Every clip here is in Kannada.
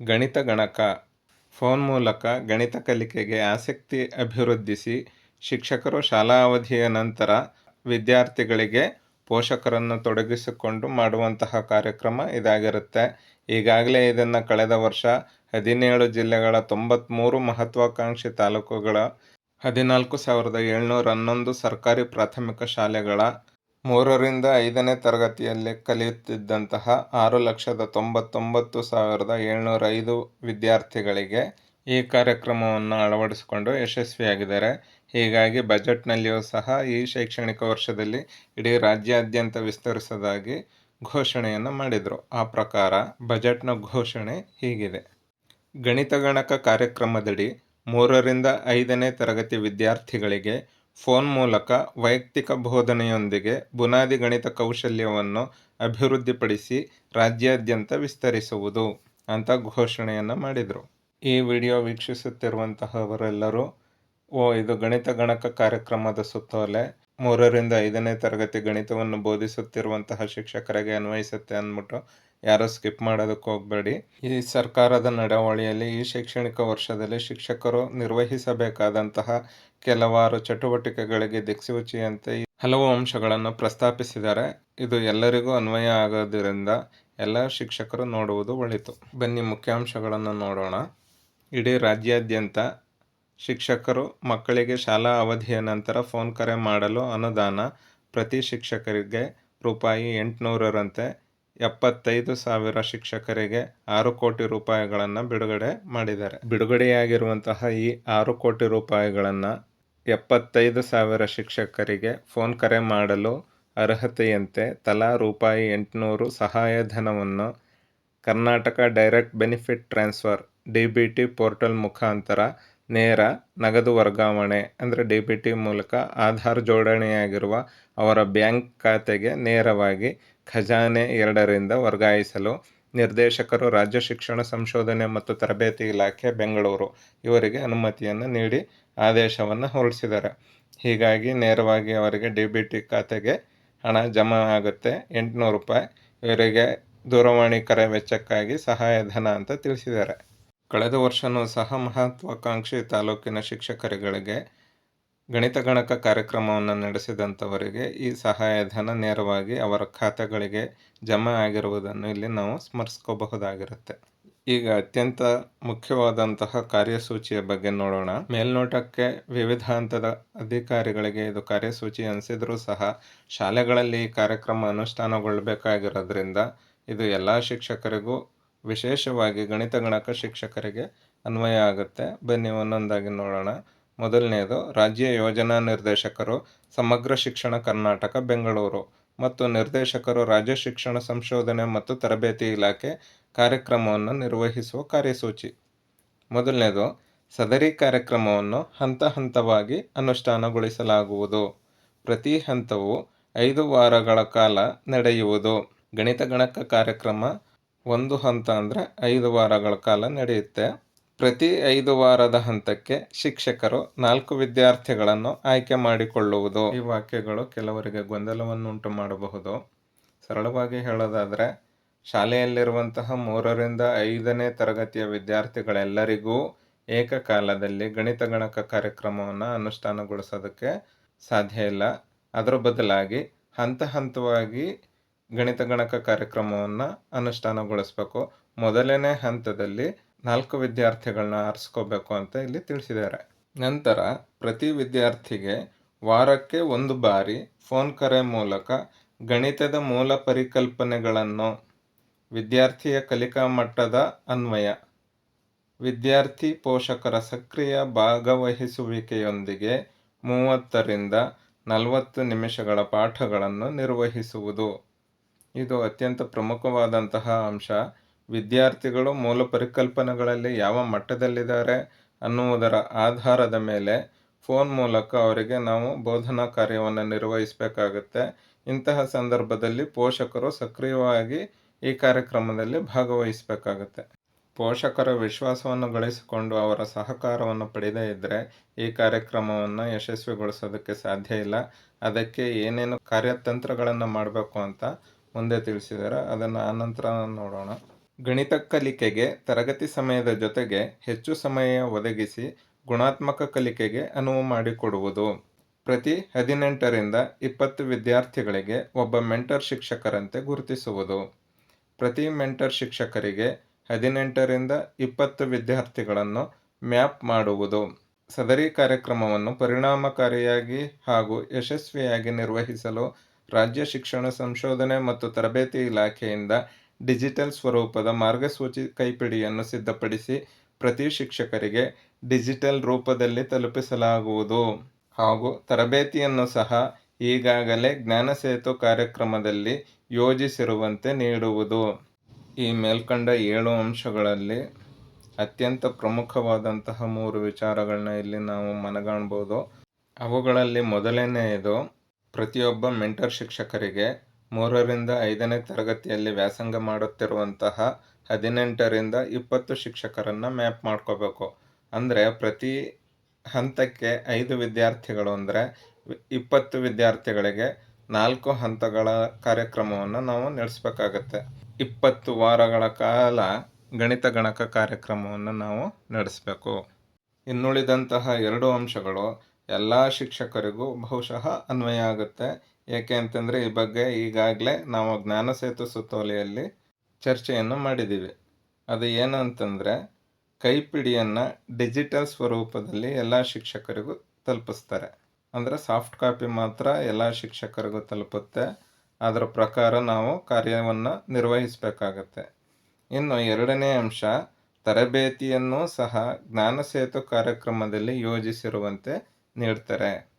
ಗಣಿತ ಗಣಕ. ಫೋನ್ ಮೂಲಕ ಗಣಿತ ಕಲಿಕೆಗೆ ಆಸಕ್ತಿ ಅಭಿವೃದ್ಧಿಸಿ ಶಿಕ್ಷಕರು ಶಾಲಾ ಅವಧಿಯ ನಂತರ ವಿದ್ಯಾರ್ಥಿಗಳಿಗೆ ಪೋಷಕರನ್ನು ತೊಡಗಿಸಿಕೊಂಡು ಮಾಡುವಂತಹ ಕಾರ್ಯಕ್ರಮ ಇದಾಗಿರುತ್ತೆ. ಈಗಾಗಲೇ ಇದನ್ನು ಕಳೆದ ವರ್ಷ ಹದಿನೇಳು ಜಿಲ್ಲೆಗಳ ತೊಂಬತ್ತ್ಮೂರು ಮಹತ್ವಾಕಾಂಕ್ಷಿ ತಾಲೂಕುಗಳ ಹದಿನಾಲ್ಕು ಸಾವಿರದ ಏಳ್ನೂರ ಹನ್ನೊಂದು ಸರ್ಕಾರಿ ಪ್ರಾಥಮಿಕ ಶಾಲೆಗಳ ಮೂರರಿಂದ ಐದನೇ ತರಗತಿಯಲ್ಲಿ ಕಲಿಯುತ್ತಿದ್ದಂತಹ ಆರು ಲಕ್ಷದ ತೊಂಬತ್ತೊಂಬತ್ತು ಸಾವಿರದ ಏಳ್ನೂರ ಐದು ವಿದ್ಯಾರ್ಥಿಗಳಿಗೆ ಈ ಕಾರ್ಯಕ್ರಮವನ್ನು ಅಳವಡಿಸಿಕೊಂಡು ಯಶಸ್ವಿಯಾಗಿದ್ದಾರೆ. ಹೀಗಾಗಿ ಬಜೆಟ್ನಲ್ಲಿಯೂ ಸಹ ಈ ಶೈಕ್ಷಣಿಕ ವರ್ಷದಲ್ಲಿ ಇಡೀ ರಾಜ್ಯಾದ್ಯಂತ ವಿಸ್ತರಿಸೋದಾಗಿ ಘೋಷಣೆಯನ್ನು ಮಾಡಿದರು. ಆ ಪ್ರಕಾರ ಬಜೆಟ್ನ ಘೋಷಣೆ ಹೀಗಿದೆ. ಗಣಿತ ಗಣಕ ಕಾರ್ಯಕ್ರಮದಡಿ ಮೂರರಿಂದ ಐದನೇ ತರಗತಿ ವಿದ್ಯಾರ್ಥಿಗಳಿಗೆ ಫೋನ್ ಮೂಲಕ ವೈಯಕ್ತಿಕ ಬೋಧನೆಯೊಂದಿಗೆ ಬುನಾದಿ ಗಣಿತ ಕೌಶಲ್ಯವನ್ನು ಅಭಿವೃದ್ಧಿಪಡಿಸಿ ರಾಜ್ಯಾದ್ಯಂತ ವಿಸ್ತರಿಸುವುದು ಅಂತ ಘೋಷಣೆಯನ್ನು ಮಾಡಿದರು. ಈ ವಿಡಿಯೋ ವೀಕ್ಷಿಸುತ್ತಿರುವಂತಹವರೆಲ್ಲರೂ, ಓ, ಇದು ಗಣಿತ ಗಣಕ ಕಾರ್ಯಕ್ರಮದ ಸುತ್ತೋಲೆ. ಮೂರರಿಂದ ಐದನೇ ತರಗತಿ ಗಣಿತವನ್ನು ಬೋಧಿಸುತ್ತಿರುವಂತಹ ಶಿಕ್ಷಕರಿಗೆ ಅನ್ವಯಿಸುತ್ತೆ ಅಂದ್ಬಿಟ್ಟು ಯಾರೂ ಸ್ಕಿಪ್ ಮಾಡೋದಕ್ಕೆ ಹೋಗಬೇಡಿ. ಈ ಸರ್ಕಾರದ ನಡವಳಿಯಲ್ಲಿ ಈ ಶೈಕ್ಷಣಿಕ ವರ್ಷದಲ್ಲಿ ಶಿಕ್ಷಕರು ನಿರ್ವಹಿಸಬೇಕಾದಂತಹ ಕೆಲವಾರು ಚಟುವಟಿಕೆಗಳಿಗೆ ದಿಕ್ಸೂಚಿಯಂತೆ ಹಲವು ಅಂಶಗಳನ್ನು ಪ್ರಸ್ತಾಪಿಸಿದ್ದಾರೆ. ಇದು ಎಲ್ಲರಿಗೂ ಅನ್ವಯ ಆಗೋದ್ರಿಂದ ಎಲ್ಲ ಶಿಕ್ಷಕರು ನೋಡುವುದು ಒಳಿತು. ಬನ್ನಿ ಮುಖ್ಯಾಂಶಗಳನ್ನು ನೋಡೋಣ. ಇಡೀ ರಾಜ್ಯಾದ್ಯಂತ ಶಿಕ್ಷಕರು ಮಕ್ಕಳಿಗೆ ಶಾಲಾ ಅವಧಿಯ ನಂತರ ಫೋನ್ ಕರೆ ಮಾಡಲು ಅನುದಾನ ಪ್ರತಿ ಶಿಕ್ಷಕರಿಗೆ ರೂಪಾಯಿ ಎಂಟುನೂರರಂತೆ ಎಪ್ಪತ್ತೈದು ಸಾವಿರ ಶಿಕ್ಷಕರಿಗೆ ಆರು ಕೋಟಿ ರೂಪಾಯಿಗಳನ್ನು ಬಿಡುಗಡೆ ಮಾಡಿದ್ದಾರೆ. ಬಿಡುಗಡೆಯಾಗಿರುವಂತಹ ಈ ಆರು ಕೋಟಿ ರೂಪಾಯಿಗಳನ್ನು ಎಪ್ಪತ್ತೈದು ಸಾವಿರ ಶಿಕ್ಷಕರಿಗೆ ಫೋನ್ ಕರೆ ಮಾಡಲು ಅರ್ಹತೆಯಂತೆ ತಲಾ ರೂಪಾಯಿ ಎಂಟುನೂರು ಸಹಾಯಧನವನ್ನು Karnataka direct benefit transfer D B T portal ಮುಖಾಂತರ ನೇರ ನಗದು ವರ್ಗಾವಣೆ ಅಂದರೆ ಡಿ ಬಿ ಟಿ ಮೂಲಕ ಆಧಾರ್ ಜೋಡಣೆಯಾಗಿರುವ ಅವರ ಬ್ಯಾಂಕ್ ಖಾತೆಗೆ ನೇರವಾಗಿ ಖಜಾನೆ ಎರಡರಿಂದ ವರ್ಗಾಯಿಸಲು ನಿರ್ದೇಶಕರು, ರಾಜ್ಯ ಶಿಕ್ಷಣ ಸಂಶೋಧನೆ ಮತ್ತು ತರಬೇತಿ ಇಲಾಖೆ, ಬೆಂಗಳೂರು ಇವರಿಗೆ ಅನುಮತಿಯನ್ನು ನೀಡಿ ಆದೇಶವನ್ನು ಹೊರಡಿಸಿದ್ದಾರೆ. ಹೀಗಾಗಿ ನೇರವಾಗಿ ಅವರಿಗೆ ಡಿ ಬಿ ಟಿ ಖಾತೆಗೆ ಹಣ ಜಮಾ ಆಗುತ್ತೆ. ಎಂಟುನೂರು ರೂಪಾಯಿ ಇವರಿಗೆ ದೂರವಾಣಿ ಕರೆ ವೆಚ್ಚಕ್ಕಾಗಿ ಸಹಾಯಧನ ಅಂತ ತಿಳಿಸಿದ್ದಾರೆ. ಕಳೆದ ವರ್ಷವೂ ಸಹ ಮಹತ್ವಾಕಾಂಕ್ಷಿ ತಾಲೂಕಿನ ಶಿಕ್ಷಕರುಗಳಿಗೆ ಗಣಿತ ಗಣಕ ಕಾರ್ಯಕ್ರಮವನ್ನು ನಡೆಸಿದಂಥವರಿಗೆ ಈ ಸಹಾಯಧನ ನೇರವಾಗಿ ಅವರ ಖಾತೆಗಳಿಗೆ ಜಮಾ ಆಗಿರುವುದನ್ನು ಇಲ್ಲಿ ನಾವು ಸ್ಮರಿಸ್ಕೋಬಹುದಾಗಿರುತ್ತೆ. ಈಗ ಅತ್ಯಂತ ಮುಖ್ಯವಾದಂತಹ ಕಾರ್ಯಸೂಚಿಯ ಬಗ್ಗೆ ನೋಡೋಣ. ಮೇಲ್ನೋಟಕ್ಕೆ ವಿವಿಧ ಹಂತದ ಅಧಿಕಾರಿಗಳಿಗೆ ಇದು ಕಾರ್ಯಸೂಚಿ ಅನಿಸಿದರೂ ಸಹ ಶಾಲೆಗಳಲ್ಲಿ ಈ ಕಾರ್ಯಕ್ರಮ ಅನುಷ್ಠಾನಗೊಳ್ಳಬೇಕಾಗಿರೋದ್ರಿಂದ ಇದು ಎಲ್ಲ ಶಿಕ್ಷಕರಿಗೂ ವಿಶೇಷವಾಗಿ ಗಣಿತ ಗಣಕ ಶಿಕ್ಷಕರಿಗೆ ಅನ್ವಯ ಆಗುತ್ತೆ. ಬನ್ನಿ ಒಂದೊಂದಾಗಿ ನೋಡೋಣ. ಮೊದಲನೆಯದು, ರಾಜ್ಯ ಯೋಜನಾ ನಿರ್ದೇಶಕರು, ಸಮಗ್ರ ಶಿಕ್ಷಣ ಕರ್ನಾಟಕ, ಬೆಂಗಳೂರು. ಮತ್ತು ನಿರ್ದೇಶಕರು, ರಾಜ್ಯ ಶಿಕ್ಷಣ ಸಂಶೋಧನೆ ಮತ್ತು ತರಬೇತಿ ಇಲಾಖೆ ಕಾರ್ಯಕ್ರಮವನ್ನು ನಿರ್ವಹಿಸುವ ಕಾರ್ಯಸೂಚಿ. ಮೊದಲನೇದು ಸದರಿ ಕಾರ್ಯಕ್ರಮವನ್ನು ಹಂತ ಹಂತವಾಗಿ ಅನುಷ್ಠಾನಗೊಳಿಸಲಾಗುವುದು. ಪ್ರತಿ ಹಂತವು ಐದು ವಾರಗಳ ಕಾಲ ನಡೆಯುವುದು. ಗಣಿತ ಗಣಕ ಕಾರ್ಯಕ್ರಮ ಒಂದು ಹಂತ ಅಂದರೆ ಐದು ವಾರಗಳ ಕಾಲ ನಡೆಯುತ್ತೆ. ಪ್ರತಿ ಐದು ವಾರದ ಹಂತಕ್ಕೆ ಶಿಕ್ಷಕರು ನಾಲ್ಕು ವಿದ್ಯಾರ್ಥಿಗಳನ್ನು ಆಯ್ಕೆ ಮಾಡಿಕೊಳ್ಳುವುದು. ಈ ವಾಕ್ಯಗಳು ಕೆಲವರಿಗೆ ಗೊಂದಲವನ್ನುಂಟು ಮಾಡಬಹುದು. ಸರಳವಾಗಿ ಹೇಳೋದಾದರೆ, ಶಾಲೆಯಲ್ಲಿರುವಂತಹ ಮೂರರಿಂದ ಐದನೇ ತರಗತಿಯ ವಿದ್ಯಾರ್ಥಿಗಳೆಲ್ಲರಿಗೂ ಏಕಕಾಲದಲ್ಲಿ ಗಣಿತ ಗಣಕ ಕಾರ್ಯಕ್ರಮವನ್ನು ಅನುಷ್ಠಾನಗೊಳಿಸೋದಕ್ಕೆ ಸಾಧ್ಯ ಇಲ್ಲ. ಅದರ ಬದಲಾಗಿ ಹಂತ ಹಂತವಾಗಿ ಗಣಿತ ಗಣಕ ಕಾರ್ಯಕ್ರಮವನ್ನು ಅನುಷ್ಠಾನಗೊಳಿಸಬೇಕು. ಮೊದಲನೇ ಹಂತದಲ್ಲಿ ನಾಲ್ಕು ವಿದ್ಯಾರ್ಥಿಗಳನ್ನ ಆರಿಸ್ಕೋಬೇಕು ಅಂತ ಇಲ್ಲಿ ತಿಳಿಸಿದ್ದಾರೆ. ನಂತರ ಪ್ರತಿ ವಿದ್ಯಾರ್ಥಿಗೆ ವಾರಕ್ಕೆ ಒಂದು ಬಾರಿ ಫೋನ್ ಕರೆ ಮೂಲಕ ಗಣಿತದ ಮೂಲ ಪರಿಕಲ್ಪನೆಗಳನ್ನು, ವಿದ್ಯಾರ್ಥಿಯ ಕಲಿಕಾ ಮಟ್ಟದ ಅನ್ವಯ, ವಿದ್ಯಾರ್ಥಿ ಪೋಷಕರ ಸಕ್ರಿಯ ಭಾಗವಹಿಸುವಿಕೆಯೊಂದಿಗೆ ಮೂವತ್ತರಿಂದ ನಲವತ್ತು ನಿಮಿಷಗಳ ಪಾಠಗಳನ್ನು ನಿರ್ವಹಿಸುವುದು. ಇದು ಅತ್ಯಂತ ಪ್ರಮುಖವಾದಂತಹ ಅಂಶ. ವಿದ್ಯಾರ್ಥಿಗಳು ಮೂಲ ಪರಿಕಲ್ಪನೆಗಳಲ್ಲಿ ಯಾವ ಮಟ್ಟದಲ್ಲಿದ್ದಾರೆ ಅನ್ನುವುದರ ಆಧಾರದ ಮೇಲೆ ಫೋನ್ ಮೂಲಕ ಅವರಿಗೆ ನಾವು ಬೋಧನಾ ಕಾರ್ಯವನ್ನು ನಿರ್ವಹಿಸಬೇಕಾಗುತ್ತೆ. ಇಂತಹ ಸಂದರ್ಭದಲ್ಲಿ ಪೋಷಕರು ಸಕ್ರಿಯವಾಗಿ ಈ ಕಾರ್ಯಕ್ರಮದಲ್ಲಿ ಭಾಗವಹಿಸಬೇಕಾಗುತ್ತೆ. ಪೋಷಕರ ವಿಶ್ವಾಸವನ್ನು ಗಳಿಸಿಕೊಂಡು ಅವರ ಸಹಕಾರವನ್ನು ಪಡೆದೇ ಇದ್ದರೆ ಈ ಕಾರ್ಯಕ್ರಮವನ್ನು ಯಶಸ್ವಿಗೊಳಿಸೋದಕ್ಕೆ ಸಾಧ್ಯ ಇಲ್ಲ. ಅದಕ್ಕೆ ಏನೇನು ಕಾರ್ಯತಂತ್ರಗಳನ್ನು ಮಾಡಬೇಕು ಅಂತ ಮುಂದೆ ತಿಳಿಸಿದ್ದಾರೆ. ಅದನ್ನು ಆನಂತರ ನೋಡೋಣ. ಗಣಿತ ಕಲಿಕೆಗೆ ತರಗತಿ ಸಮಯದ ಜೊತೆಗೆ ಹೆಚ್ಚು ಸಮಯ ಒದಗಿಸಿ ಗುಣಾತ್ಮಕ ಕಲಿಕೆಗೆ ಅನುವು ಮಾಡಿಕೊಡುವುದು. ಪ್ರತಿ ಹದಿನೆಂಟರಿಂದ ಇಪ್ಪತ್ತು ವಿದ್ಯಾರ್ಥಿಗಳಿಗೆ ಒಬ್ಬ ಮೆಂಟರ್ ಶಿಕ್ಷಕರಂತೆ ಗುರುತಿಸುವುದು. ಪ್ರತಿ ಮೆಂಟರ್ ಶಿಕ್ಷಕರಿಗೆ ಹದಿನೆಂಟರಿಂದ ಇಪ್ಪತ್ತು ವಿದ್ಯಾರ್ಥಿಗಳನ್ನು ಮ್ಯಾಪ್ ಮಾಡುವುದು. ಸದರಿ ಕಾರ್ಯಕ್ರಮವನ್ನು ಪರಿಣಾಮಕಾರಿಯಾಗಿ ಹಾಗೂ ಯಶಸ್ವಿಯಾಗಿ ನಿರ್ವಹಿಸಲು ರಾಜ್ಯ ಶಿಕ್ಷಣ ಸಂಶೋಧನೆ ಮತ್ತು ತರಬೇತಿ ಇಲಾಖೆಯಿಂದ ಡಿಜಿಟಲ್ ಸ್ವರೂಪದ ಮಾರ್ಗಸೂಚಿ ಕೈಪಿಡಿಯನ್ನು ಸಿದ್ಧಪಡಿಸಿ ಪ್ರತಿ ಶಿಕ್ಷಕರಿಗೆ ಡಿಜಿಟಲ್ ರೂಪದಲ್ಲಿ ತಲುಪಿಸಲಾಗುವುದು. ಹಾಗೂ ತರಬೇತಿಯನ್ನು ಸಹ ಈಗಾಗಲೇ ಜ್ಞಾನಸೇತು ಕಾರ್ಯಕ್ರಮದಲ್ಲಿ ಯೋಜಿಸಿರುವಂತೆ ನೀಡುವುದು. ಈ ಮೇಲ್ಕಂಡ ಏಳು ಅಂಶಗಳಲ್ಲಿ ಅತ್ಯಂತ ಪ್ರಮುಖವಾದಂತಹ ಮೂರು ವಿಚಾರಗಳನ್ನ ಇಲ್ಲಿ ನಾವು ಮನಗಾಣ್ಬೋದು. ಅವುಗಳಲ್ಲಿ ಮೊದಲನೆಯದು ಪ್ರತಿಯೊಬ್ಬ ಮೆಂಟರ್ ಶಿಕ್ಷಕರಿಗೆ ಮೂರರಿಂದ ಐದನೇ ತರಗತಿಯಲ್ಲಿ ವ್ಯಾಸಂಗ ಮಾಡುತ್ತಿರುವಂತಹ ಹದಿನೆಂಟರಿಂದ ಇಪ್ಪತ್ತು ಶಿಕ್ಷಕರನ್ನು ಮ್ಯಾಪ್ ಮಾಡ್ಕೋಬೇಕು. ಅಂದರೆ ಪ್ರತಿ ಹಂತಕ್ಕೆ ಐದು ವಿದ್ಯಾರ್ಥಿಗಳು ಅಂದರೆ ಇಪ್ಪತ್ತು ವಿದ್ಯಾರ್ಥಿಗಳಿಗೆ ನಾಲ್ಕು ಹಂತಗಳ ಕಾರ್ಯಕ್ರಮವನ್ನು ನಾವು ನಡೆಸಬೇಕಾಗತ್ತೆ. ಇಪ್ಪತ್ತು ವಾರಗಳ ಕಾಲ ಗಣಿತ ಗಣಕ ಕಾರ್ಯಕ್ರಮವನ್ನು ನಾವು ನಡೆಸಬೇಕು. ಇನ್ನುಳಿದಂತಹ ಎರಡು ಅಂಶಗಳು ಎಲ್ಲ ಶಿಕ್ಷಕರಿಗೂ ಬಹುಶಃ ಅನ್ವಯ ಆಗುತ್ತೆ. ಏಕೆ ಅಂತಂದರೆ ಈ ಬಗ್ಗೆ ಈಗಾಗಲೇ ನಾವು ಜ್ಞಾನಸೇತು ಸುತ್ತೋಲೆಯಲ್ಲಿ ಚರ್ಚೆಯನ್ನು ಮಾಡಿದ್ದೀವಿ. ಅದು ಏನು ಅಂತಂದರೆ ಕೈಪಿಡಿಯನ್ನು ಡಿಜಿಟಲ್ ಸ್ವರೂಪದಲ್ಲಿ ಎಲ್ಲ ಶಿಕ್ಷಕರಿಗೂ ತಲುಪಿಸ್ತಾರೆ. ಅಂದರೆ ಸಾಫ್ಟ್ ಕಾಪಿ ಮಾತ್ರ ಎಲ್ಲ ಶಿಕ್ಷಕರಿಗೂ ತಲುಪುತ್ತೆ. ಅದರ ಪ್ರಕಾರ ನಾವು ಕಾರ್ಯವನ್ನು ನಿರ್ವಹಿಸಬೇಕಾಗತ್ತೆ. ಇನ್ನು ಎರಡನೇ ಅಂಶ, ತರಬೇತಿಯನ್ನು ಸಹ ಜ್ಞಾನಸೇತು ಕಾರ್ಯಕ್ರಮದಲ್ಲಿ ಯೋಜಿಸಿರುವಂತೆ ನೀಡ್ತಾರೆ.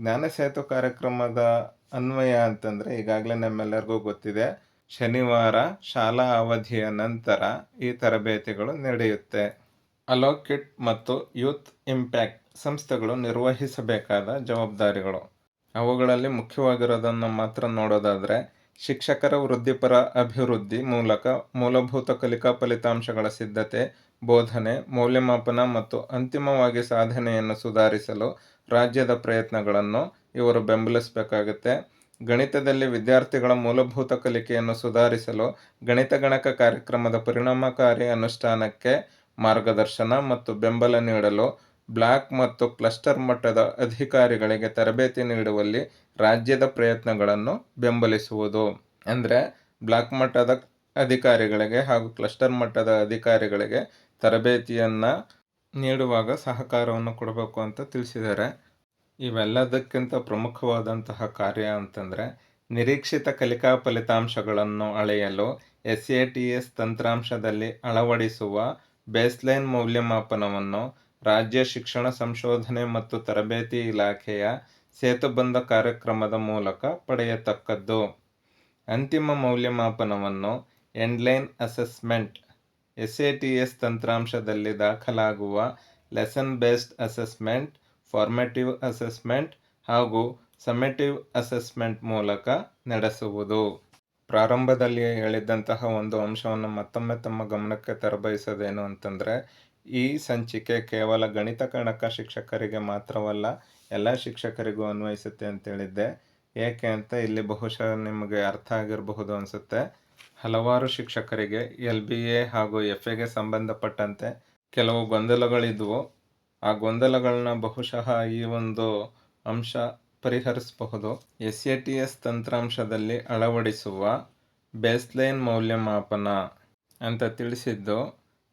ಜ್ಞಾನಸೇತು ಕಾರ್ಯಕ್ರಮದ ಅನ್ವಯ ಅಂತಂದರೆ ಈಗಾಗಲೇ ನಮ್ಮೆಲ್ಲರಿಗೂ ಗೊತ್ತಿದೆ, ಶನಿವಾರ ಶಾಲಾ ಅವಧಿಯ ನಂತರ ಈ ತರಬೇತಿಗಳು ನಡೆಯುತ್ತೆ. ಅಲೋಕಿಟ್ ಮತ್ತು ಯೂತ್ ಇಂಪ್ಯಾಕ್ಟ್ ಸಂಸ್ಥೆಗಳು ನಿರ್ವಹಿಸಬೇಕಾದ ಜವಾಬ್ದಾರಿಗಳು. ಅವುಗಳಲ್ಲಿ ಮುಖ್ಯವಾಗಿರೋದನ್ನು ಮಾತ್ರ ನೋಡೋದಾದರೆ, ಶಿಕ್ಷಕರ ವೃತ್ತಿಪರ ಅಭಿವೃದ್ಧಿ ಮೂಲಕ ಮೂಲಭೂತ ಕಲಿಕಾ ಫಲಿತಾಂಶಗಳ ಸಿದ್ಧತೆ, ಬೋಧನೆ, ಮೌಲ್ಯಮಾಪನ ಮತ್ತು ಅಂತಿಮವಾಗಿ ಸಾಧನೆಯನ್ನು ಸುಧಾರಿಸಲು ರಾಜ್ಯದ ಪ್ರಯತ್ನಗಳನ್ನು ಇವರು ಬೆಂಬಲಿಸಬೇಕಾಗುತ್ತೆ. ಗಣಿತದಲ್ಲಿ ವಿದ್ಯಾರ್ಥಿಗಳ ಮೂಲಭೂತ ಕಲಿಕೆಯನ್ನು ಸುಧಾರಿಸಲು ಗಣಿತ ಗಣಕ ಕಾರ್ಯಕ್ರಮದ ಪರಿಣಾಮಕಾರಿ ಅನುಷ್ಠಾನಕ್ಕೆ ಮಾರ್ಗದರ್ಶನ ಮತ್ತು ಬೆಂಬಲ ನೀಡಲು ಬ್ಲಾಕ್ ಮತ್ತು ಕ್ಲಸ್ಟರ್ ಮಟ್ಟದ ಅಧಿಕಾರಿಗಳಿಗೆ ತರಬೇತಿ ನೀಡುವಲ್ಲಿ ರಾಜ್ಯದ ಪ್ರಯತ್ನಗಳನ್ನು ಬೆಂಬಲಿಸುವುದು. ಅಂದರೆ ಬ್ಲಾಕ್ ಮಟ್ಟದ ಅಧಿಕಾರಿಗಳಿಗೆ ಹಾಗೂ ಕ್ಲಸ್ಟರ್ ಮಟ್ಟದ ಅಧಿಕಾರಿಗಳಿಗೆ ತರಬೇತಿಯನ್ನು ನೀಡುವಾಗ ಸಹಕಾರವನ್ನು ಕೊಡಬೇಕು ಅಂತ ತಿಳಿಸಿದ್ದಾರೆ. ಇವೆಲ್ಲದಕ್ಕಿಂತ ಪ್ರಮುಖವಾದಂತಹ ಕಾರ್ಯ ಅಂತಂದರೆ ನಿರೀಕ್ಷಿತ ಕಲಿಕಾ ಫಲಿತಾಂಶಗಳನ್ನು ಅಳೆಯಲು ಎಸ್ ಎ ಟಿ ಎಸ್ ತಂತ್ರಾಂಶದಲ್ಲಿ ಅಳವಡಿಸುವ ಬೇಸ್ಲೈನ್ ಮೌಲ್ಯಮಾಪನವನ್ನು ರಾಜ್ಯ ಶಿಕ್ಷಣ ಸಂಶೋಧನೆ ಮತ್ತು ತರಬೇತಿ ಇಲಾಖೆಯ ಸೇತುಬಂಧ ಕಾರ್ಯಕ್ರಮದ ಮೂಲಕ ಪಡೆಯತಕ್ಕದ್ದು. ಅಂತಿಮ ಮೌಲ್ಯಮಾಪನವನ್ನು endline assessment, S A T S ತಂತ್ರಾಂಶದಲ್ಲಿ ದಾಖಲಾಗುವ lesson based assessment formative assessment ಹಾಗೂ ಸಮೆಟಿವ್ ಅಸೆಸ್ಮೆಂಟ್ ಮೂಲಕ ನಡೆಸುವುದು. ಪ್ರಾರಂಭದಲ್ಲಿ ಹೇಳಿದ್ದಂತಹ ಒಂದು ಅಂಶವನ್ನು ಮತ್ತೊಮ್ಮೆ ತಮ್ಮ ಗಮನಕ್ಕೆ ತರಬಯಸೋದೇನು ಅಂತಂದರೆ, ಈ ಸಂಚಿಕೆ ಕೇವಲ ಗಣಿತ ಕಣಕ ಶಿಕ್ಷಕರಿಗೆ ಮಾತ್ರವಲ್ಲ, ಎಲ್ಲ ಶಿಕ್ಷಕರಿಗೂ ಅನ್ವಯಿಸುತ್ತೆ ಅಂತೇಳಿದ್ದೆ ಏಕೆ ಅಂತ ಇಲ್ಲಿ ಬಹುಶಃ ನಿಮಗೆ ಅರ್ಥ ಆಗಿರಬಹುದು ಅನಿಸುತ್ತೆ. ಹಲವಾರು ಶಿಕ್ಷಕರಿಗೆ ಎಲ್ ಬಿ ಎ ಹಾಗೂ ಎಫ್ ಎಗೆ ಸಂಬಂಧಪಟ್ಟಂತೆ ಕೆಲವು ಗೊಂದಲಗಳಿದ್ವು. ಆ ಗೊಂದಲಗಳನ್ನ ಬಹುಶಃ ಈ ಒಂದು ಅಂಶ ಪರಿಹರಿಸಬಹುದು. ಎಸ್ ಎ ಟಿ ಎಸ್ ತಂತ್ರಾಂಶದಲ್ಲಿ ಅಳವಡಿಸುವ ಬೇಸ್ಲೈನ್ ಮೌಲ್ಯಮಾಪನ ಅಂತ ತಿಳಿಸಿದ್ದು,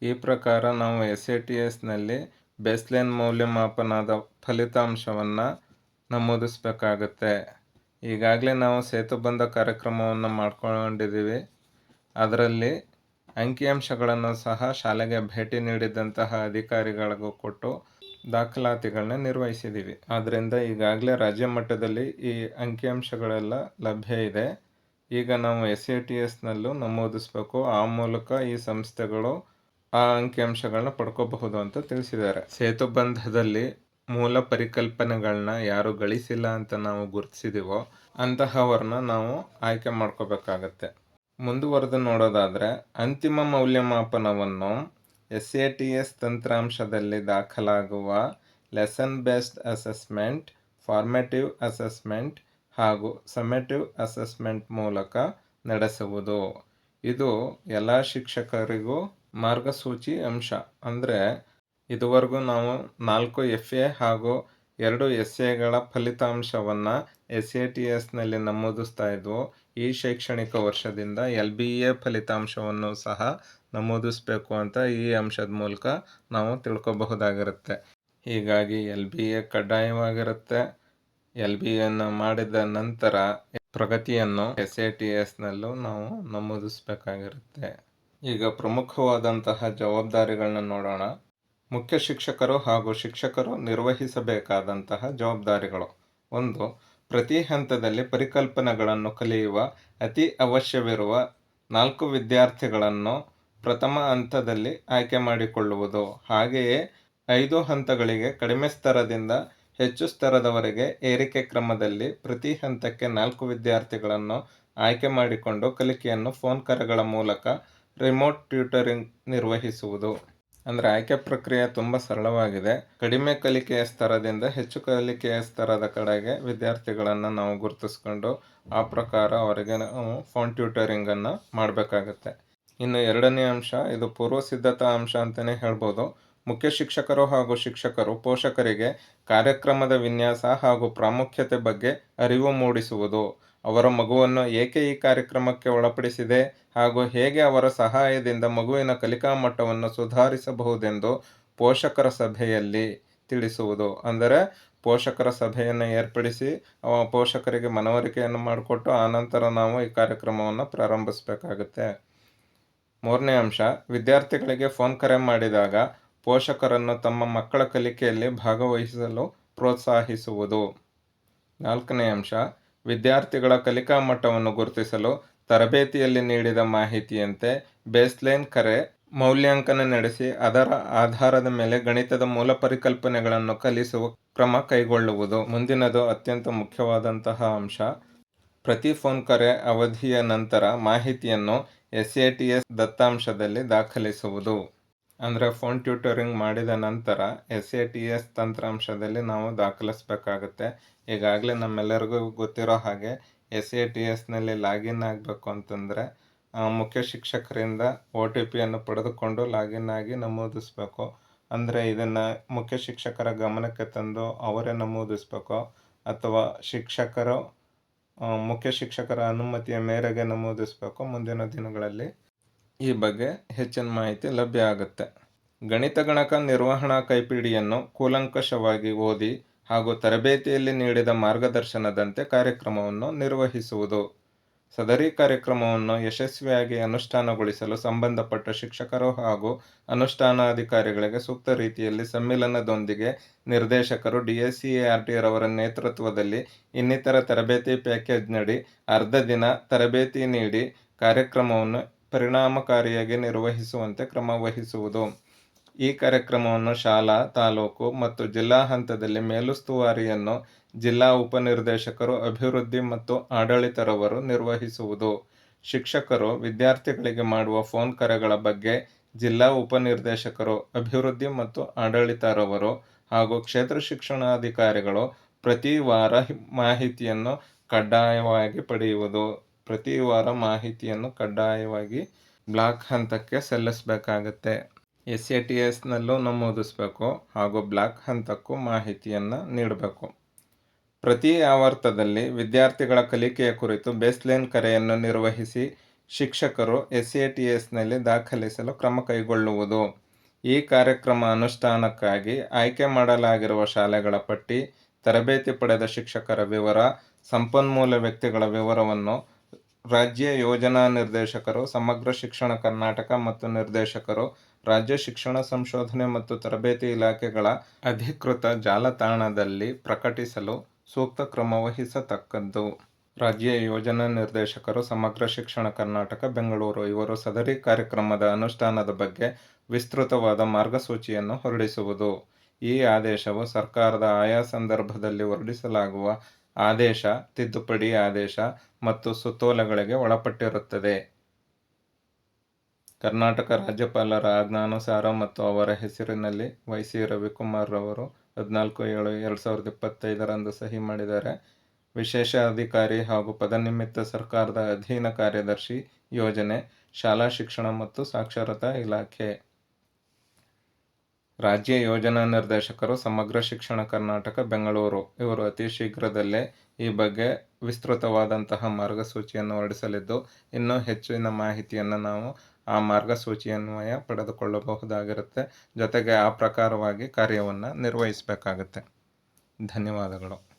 ಈ ಪ್ರಕಾರ ನಾವು ಎಸ್ ಎ ಟಿ ಎಸ್ನಲ್ಲಿ ಬೇಸ್ಲೈನ್ ಮೌಲ್ಯಮಾಪನದ ಫಲಿತಾಂಶವನ್ನು ನಮೂದಿಸಬೇಕಾಗತ್ತೆ. ಈಗಾಗಲೇ ನಾವು ಸೇತುಬಂಧ ಕಾರ್ಯಕ್ರಮವನ್ನು ಮಾಡ್ಕೊಂಡಿದ್ದೀವಿ. ಅದರಲ್ಲಿ ಅಂಕಿಅಂಶಗಳನ್ನು ಸಹ ಶಾಲೆಗೆ ಭೇಟಿ ನೀಡಿದಂತಹ ಅಧಿಕಾರಿಗಳಿಗೂ ಕೊಟ್ಟು ದಾಖಲಾತಿಗಳನ್ನ ನಿರ್ವಹಿಸಿದ್ದೀವಿ. ಆದ್ದರಿಂದ ಈಗಾಗಲೇ ರಾಜ್ಯ ಮಟ್ಟದಲ್ಲಿ ಈ ಅಂಕಿಅಂಶಗಳೆಲ್ಲ ಲಭ್ಯ ಇದೆ. ಈಗ ನಾವು ಎಸ್ ಎ ಟಿ ಎಸ್ನಲ್ಲೂ ನಮೂದಿಸಬೇಕು. ಆ ಮೂಲಕ ಈ ಸಂಸ್ಥೆಗಳು ಆ ಅಂಕಿಅಂಶಗಳನ್ನ ಪಡ್ಕೋಬಹುದು ಅಂತ ತಿಳಿಸಿದ್ದಾರೆ. ಸೇತುಬಂಧದಲ್ಲಿ ಮೂಲ ಪರಿಕಲ್ಪನೆಗಳನ್ನ ಯಾರು ಗಳಿಸಿಲ್ಲ ಅಂತ ನಾವು ಗುರುತಿಸಿದೀವೋ ಅಂತಹವ್ರನ್ನ ನಾವು ಆಯ್ಕೆ ಮಾಡ್ಕೋಬೇಕಾಗತ್ತೆ. ಮುಂದುವರೆದು ನೋಡೋದಾದರೆ, ಅಂತಿಮ ಮೌಲ್ಯಮಾಪನವನ್ನು ಎಸ್ ಎ ಟಿ ಎಸ್ ತಂತ್ರಾಂಶದಲ್ಲಿ ದಾಖಲಾಗುವ lesson based assessment formative assessment ಹಾಗೂ ಸಮೆಟಿವ್ ಅಸೆಸ್ಮೆಂಟ್ ಮೂಲಕ ನಡೆಸುವುದು. ಇದು ಎಲ್ಲ ಶಿಕ್ಷಕರಿಗೂ ಮಾರ್ಗಸೂಚಿ ಅಂಶ. ಅಂದರೆ ಇದುವರೆಗೂ ನಾವು ನಾಲ್ಕು ಎಫ್ ಎ ಹಾಗೂ ಎರಡು ಎಸ್ ಎಗಳ ಫಲಿತಾಂಶವನ್ನು ಎಸ್ ಎ ಟಿ ಎಸ್ನಲ್ಲಿ ನಮೂದಿಸ್ತಾ ಇದ್ವು. ಈ ಶೈಕ್ಷಣಿಕ ವರ್ಷದಿಂದ ಎಲ್ ಬಿ ಎ ಫಲಿತಾಂಶವನ್ನು ಸಹ ನಮೂದಿಸಬೇಕು ಅಂತ ಈ ಅಂಶದ ಮೂಲಕ ನಾವು ತಿಳ್ಕೊಬಹುದಾಗಿರುತ್ತೆ. ಹೀಗಾಗಿ ಎಲ್ ಬಿ ಎ ಕಡ್ಡಾಯವಾಗಿರುತ್ತೆ. ಎಲ್ ಬಿ ಎನ್ನು ಮಾಡಿದ ನಂತರ ಪ್ರಗತಿಯನ್ನು ಎಸ್ ಎ ಟಿ ಎಸ್ನಲ್ಲೂ ನಾವು ನಮೂದಿಸಬೇಕಾಗಿರುತ್ತೆ. ಈಗ ಪ್ರಮುಖವಾದಂತಹ ಜವಾಬ್ದಾರಿಗಳನ್ನ ನೋಡೋಣ. ಮುಖ್ಯ ಶಿಕ್ಷಕರು ಹಾಗೂ ಶಿಕ್ಷಕರು ನಿರ್ವಹಿಸಬೇಕಾದಂತಹ ಜವಾಬ್ದಾರಿಗಳು. ಒಂದು, ಪ್ರತಿ ಹಂತದಲ್ಲಿ ಪರಿಕಲ್ಪನೆಗಳನ್ನು ಕಲಿಯುವ ಅತಿ ಅವಶ್ಯವಿರುವ ನಾಲ್ಕು ವಿದ್ಯಾರ್ಥಿಗಳನ್ನು ಪ್ರಥಮ ಹಂತದಲ್ಲಿ ಆಯ್ಕೆ ಮಾಡಿಕೊಳ್ಳುವುದು. ಹಾಗೆಯೇ ಐದು ಹಂತಗಳಿಗೆ ಕಡಿಮೆ ಸ್ತರದಿಂದ ಹೆಚ್ಚು ಸ್ತರದವರೆಗೆ ಏರಿಕೆ ಕ್ರಮದಲ್ಲಿ ಪ್ರತಿ ಹಂತಕ್ಕೆ ನಾಲ್ಕು ವಿದ್ಯಾರ್ಥಿಗಳನ್ನು ಆಯ್ಕೆ ಮಾಡಿಕೊಂಡು ಕಲಿಕೆಯನ್ನು ಫೋನ್ ಕರೆಗಳ ಮೂಲಕ ರಿಮೋಟ್ ಟ್ಯೂಟರಿಂಗ್ ನಿರ್ವಹಿಸುವುದು. ಅಂದರೆ ಆಯ್ಕೆ ಪ್ರಕ್ರಿಯೆ ತುಂಬ ಸರಳವಾಗಿದೆ. ಕಡಿಮೆ ಕಲಿಕೆಯ ಸ್ತರದಿಂದ ಹೆಚ್ಚು ಕಲಿಕೆಯ ಸ್ತರದ ಕಡೆಗೆ ವಿದ್ಯಾರ್ಥಿಗಳನ್ನು ನಾವು ಗುರುತಿಸ್ಕೊಂಡು ಆ ಪ್ರಕಾರ ಅವರಿಗೆ ನಾವು ಫೋನ್ ಟ್ಯೂಟರಿಂಗನ್ನು ಮಾಡಬೇಕಾಗತ್ತೆ. ಇನ್ನು ಎರಡನೇ ಅಂಶ, ಇದು ಪೂರ್ವ ಸಿದ್ಧತಾ ಅಂಶ ಅಂತಲೇ ಹೇಳ್ಬೋದು. ಮುಖ್ಯ ಶಿಕ್ಷಕರು ಹಾಗೂ ಶಿಕ್ಷಕರು ಪೋಷಕರಿಗೆ ಕಾರ್ಯಕ್ರಮದ ವಿನ್ಯಾಸ ಹಾಗೂ ಪ್ರಾಮುಖ್ಯತೆ ಬಗ್ಗೆ ಅರಿವು ಮೂಡಿಸುವುದು. ಅವರ ಮಗುವನ್ನು ಏಕೆ ಈ ಕಾರ್ಯಕ್ರಮಕ್ಕೆ ಒಳಪಡಿಸಿದೆ ಹಾಗೂ ಹೇಗೆ ಅವರ ಸಹಾಯದಿಂದ ಮಗುವಿನ ಕಲಿಕಾ ಮಟ್ಟವನ್ನು ಸುಧಾರಿಸಬಹುದೆಂದು ಪೋಷಕರ ಸಭೆಯಲ್ಲಿ ತಿಳಿಸುವುದು. ಅಂದರೆ, ಪೋಷಕರ ಸಭೆಯನ್ನು ಏರ್ಪಡಿಸಿ ಪೋಷಕರಿಗೆ ಮನವರಿಕೆಯನ್ನು ಮಾಡಿಕೊಟ್ಟು, ಆನಂತರ ನಾವು ಈ ಕಾರ್ಯಕ್ರಮವನ್ನು ಪ್ರಾರಂಭಿಸಬೇಕಾಗುತ್ತೆ. ಮೂರನೇ ಅಂಶ, ವಿದ್ಯಾರ್ಥಿಗಳಿಗೆ ಫೋನ್ ಕರೆ ಮಾಡಿದಾಗ ಪೋಷಕರನ್ನು ತಮ್ಮ ಮಕ್ಕಳ ಕಲಿಕೆಯಲ್ಲಿ ಭಾಗವಹಿಸಲು ಪ್ರೋತ್ಸಾಹಿಸುವುದು. ನಾಲ್ಕನೇ ಅಂಶ, ವಿದ್ಯಾರ್ಥಿಗಳ ಕಲಿಕಾ ಮಟ್ಟವನ್ನು ಗುರುತಿಸಲು ತರಬೇತಿಯಲ್ಲಿ ನೀಡಿದ ಮಾಹಿತಿಯಂತೆ ಬೇಸ್ಲೈನ್ ಕರೆ ಮೌಲ್ಯಾಂಕನ ನಡೆಸಿ ಅದರ ಆಧಾರದ ಮೇಲೆ ಗಣಿತದ ಮೂಲ ಪರಿಕಲ್ಪನೆಗಳನ್ನು ಕಲಿಸುವ ಕ್ರಮ ಕೈಗೊಳ್ಳುವುದು. ಮುಂದಿನದು ಅತ್ಯಂತ ಮುಖ್ಯವಾದಂತಹ ಅಂಶ, ಪ್ರತಿ ಫೋನ್ ಕರೆ ಅವಧಿಯ ನಂತರ ಮಾಹಿತಿಯನ್ನು ಎಸ್ ಎ ಟಿ ಎಸ್ ದತ್ತಾಂಶದಲ್ಲಿ ದಾಖಲಿಸುವುದು. ಅಂದರೆ ಫೋನ್ ಟ್ಯೂಟರಿಂಗ್ ಮಾಡಿದ ನಂತರ ಎಸ್ ಎ ಟಿ ಎಸ್ ತಂತ್ರಾಂಶದಲ್ಲಿ ನಾವು ದಾಖಲಿಸಬೇಕಾಗುತ್ತೆ. ಈಗಾಗಲೇ ನಮ್ಮೆಲ್ಲರಿಗೂ ಗೊತ್ತಿರೋ ಹಾಗೆ ಎಸ್ ಎ ಟಿ ಎಸ್ನಲ್ಲಿ ಲಾಗಿನ್ ಆಗಬೇಕು ಅಂತಂದರೆ ಮುಖ್ಯ ಶಿಕ್ಷಕರಿಂದ ಒ ಟಿ ಪಿಯನ್ನು ಪಡೆದುಕೊಂಡು ಲಾಗಿನ್ ಆಗಿ ನಮೂದಿಸ್ಬೇಕು. ಅಂದರೆ ಇದನ್ನು ಮುಖ್ಯ ಶಿಕ್ಷಕರ ಗಮನಕ್ಕೆ ತಂದು ಅವರೇ ನಮೂದಿಸ್ಬೇಕು. ಅಥವಾ ಶಿಕ್ಷಕರು ಮುಖ್ಯ ಶಿಕ್ಷಕರ ಅನುಮತಿಯ ಮೇರೆಗೆ ನಮೂದಿಸಬೇಕು. ಮುಂದಿನ ದಿನಗಳಲ್ಲಿ ಈ ಬಗ್ಗೆ ಹೆಚ್ಚಿನ ಮಾಹಿತಿ ಲಭ್ಯ ಆಗುತ್ತೆ. ಗಣಿತ ಗಣಕ ನಿರ್ವಹಣಾ ಕೈಪಿಡಿಯನ್ನು ಕೂಲಂಕಷವಾಗಿ ಓದಿ ಹಾಗೂ ತರಬೇತಿಯಲ್ಲಿ ನೀಡಿದ ಮಾರ್ಗದರ್ಶನದಂತೆ ಕಾರ್ಯಕ್ರಮವನ್ನು ನಿರ್ವಹಿಸುವುದು. ಸದರಿ ಕಾರ್ಯಕ್ರಮವನ್ನು ಯಶಸ್ವಿಯಾಗಿ ಅನುಷ್ಠಾನಗೊಳಿಸಲು ಸಂಬಂಧಪಟ್ಟ ಶಿಕ್ಷಕರು ಹಾಗೂ ಅನುಷ್ಠಾನಾಧಿಕಾರಿಗಳಿಗೆ ಸೂಕ್ತ ರೀತಿಯಲ್ಲಿ ಸಮ್ಮಿಲನದೊಂದಿಗೆ ನಿರ್ದೇಶಕರು ಡಿಎಸ್ಸಿಎಆರ್ಟಿ ರವರ ನೇತೃತ್ವದಲ್ಲಿ ಇನ್ನಿತರ ತರಬೇತಿ ಪ್ಯಾಕೇಜ್ನಡಿ ಅರ್ಧ ದಿನ ತರಬೇತಿ ನೀಡಿ ಕಾರ್ಯಕ್ರಮವನ್ನು ಪರಿಣಾಮಕಾರಿಯಾಗಿ ನಿರ್ವಹಿಸುವಂತೆ ಕ್ರಮ ವಹಿಸುವುದು. ಈ ಕಾರ್ಯಕ್ರಮವನ್ನು ಶಾಲಾ, ತಾಲೂಕು ಮತ್ತು ಜಿಲ್ಲಾ ಹಂತದಲ್ಲಿ ಮೇಲುಸ್ತುವಾರಿಯನ್ನು ಜಿಲ್ಲಾ ಉಪನಿರ್ದೇಶಕರು, ಅಭಿವೃದ್ಧಿ ಮತ್ತು ಆಡಳಿತರವರು ನಿರ್ವಹಿಸುವುದು. ಶಿಕ್ಷಕರು, ವಿದ್ಯಾರ್ಥಿಗಳಿಗೆ ಮಾಡುವ ಫೋನ್ ಕರೆಗಳ ಬಗ್ಗೆ ಜಿಲ್ಲಾ ಉಪನಿರ್ದೇಶಕರು, ಅಭಿವೃದ್ಧಿ ಮತ್ತು ಆಡಳಿತರವರು ಹಾಗೂ ಕ್ಷೇತ್ರ ಶಿಕ್ಷಣಾಧಿಕಾರಿಗಳು ಪ್ರತಿ ವಾರ ಮಾಹಿತಿಯನ್ನು ಕಡ್ಡಾಯವಾಗಿ ಪಡೆಯುವುದು. ಪ್ರತಿ ವಾರ ಮಾಹಿತಿಯನ್ನು ಕಡ್ಡಾಯವಾಗಿ ಬ್ಲಾಕ್ ಹಂತಕ್ಕೆ ಸಲ್ಲಿಸಬೇಕಾಗತ್ತೆ. ಎಸ್ ಎ ಟಿ ಎಸ್ನಲ್ಲೂ ನಮೂದಿಸಬೇಕು ಹಾಗೂ ಬ್ಲಾಕ್ ಹಂತಕ್ಕೂ ಮಾಹಿತಿಯನ್ನು ನೀಡಬೇಕು. ಪ್ರತಿ ಆವರ್ತದಲ್ಲಿ ವಿದ್ಯಾರ್ಥಿಗಳ ಕಲಿಕೆಯ ಕುರಿತು ಬೇಸ್ಲೈನ್ ಕರೆಯನ್ನು ನಿರ್ವಹಿಸಿ ಶಿಕ್ಷಕರು ಎಸ್ ಎ ಟಿ ಎಸ್ನಲ್ಲಿ ದಾಖಲಿಸಲು ಕ್ರಮ ಕೈಗೊಳ್ಳುವುದು. ಈ ಕಾರ್ಯಕ್ರಮ ಅನುಷ್ಠಾನಕ್ಕಾಗಿ ಆಯ್ಕೆ ಮಾಡಲಾಗಿರುವ ಶಾಲೆಗಳ ಪಟ್ಟಿ, ತರಬೇತಿ ಪಡೆದ ಶಿಕ್ಷಕರ ವಿವರ, ಸಂಪನ್ಮೂಲ ವ್ಯಕ್ತಿಗಳ ವಿವರವನ್ನು ರಾಜ್ಯ ಯೋಜನಾ ನಿರ್ದೇಶಕರು, ಸಮಗ್ರ ಶಿಕ್ಷಣ ಕರ್ನಾಟಕ ಮತ್ತು ನಿರ್ದೇಶಕರು ರಾಜ್ಯ ಶಿಕ್ಷಣ ಸಂಶೋಧನೆ ಮತ್ತು ತರಬೇತಿ ಇಲಾಖೆಗಳ ಅಧಿಕೃತ ಜಾಲತಾಣದಲ್ಲಿ ಪ್ರಕಟಿಸಲು ಸೂಕ್ತ ಕ್ರಮ ವಹಿಸತಕ್ಕದ್ದು. ರಾಜ್ಯ ಯೋಜನಾ ನಿರ್ದೇಶಕರು ಸಮಗ್ರ ಶಿಕ್ಷಣ ಕರ್ನಾಟಕ, ಬೆಂಗಳೂರು, ಇವರು ಸದರಿ ಕಾರ್ಯಕ್ರಮದ ಅನುಷ್ಠಾನದ ಬಗ್ಗೆ ವಿಸ್ತೃತವಾದ ಮಾರ್ಗಸೂಚಿಯನ್ನು ಹೊರಡಿಸುವುದು. ಈ ಆದೇಶವು ಸರ್ಕಾರದ ಆಯಾ ಸಂದರ್ಭದಲ್ಲಿ ಹೊರಡಿಸಲಾಗುವ ಆದೇಶ, ತಿದ್ದುಪಡಿ ಆದೇಶ ಮತ್ತು ಸುತ್ತೋಲೆಗಳಿಗೆ ಒಳಪಟ್ಟಿರುತ್ತದೆ. ಕರ್ನಾಟಕ ರಾಜ್ಯಪಾಲರ ಆಜ್ಞಾನುಸಾರ ಮತ್ತು ಅವರ ಹೆಸರಿನಲ್ಲಿ ವೈ ಸಿ ರವಿಕುಮಾರ್ ರವರು ಹದಿನಾಲ್ಕು ಏಳು ಎರಡು ಸಾವಿರದ ಇಪ್ಪತ್ತೈದರಂದು ಸಹಿ ಮಾಡಿದ್ದಾರೆ. ವಿಶೇಷ ಅಧಿಕಾರಿ ಹಾಗೂ ಪದನಿಮಿತ್ತ ಸರ್ಕಾರದ ಅಧೀನ ಕಾರ್ಯದರ್ಶಿ ಯೋಜನೆ, ಶಾಲಾ ಶಿಕ್ಷಣ ಮತ್ತು ಸಾಕ್ಷರತಾ ಇಲಾಖೆ. ರಾಜ್ಯ ಯೋಜನಾ ನಿರ್ದೇಶಕರು ಸಮಗ್ರ ಶಿಕ್ಷಣ ಕರ್ನಾಟಕ, ಬೆಂಗಳೂರು. ಇವರು ಅತಿ ಶೀಘ್ರದಲ್ಲೇ ಈ ಬಗ್ಗೆ ವಿಸ್ತೃತವಾದಂತಹ ಮಾರ್ಗಸೂಚಿಯನ್ನು ಹೊರಡಿಸಲಿದ್ದು, ಇನ್ನೂ ಹೆಚ್ಚಿನ ಮಾಹಿತಿಯನ್ನು ನಾವು ಆ ಮಾರ್ಗಸೂಚಿಯನ್ವಯ ಪಡೆದುಕೊಳ್ಳಬಹುದಾಗಿರುತ್ತೆ. ಜೊತೆಗೆ ಆ ಪ್ರಕಾರವಾಗಿ ಕಾರ್ಯವನ್ನು ನಿರ್ವಹಿಸಬೇಕಾಗತ್ತೆ. ಧನ್ಯವಾದಗಳು.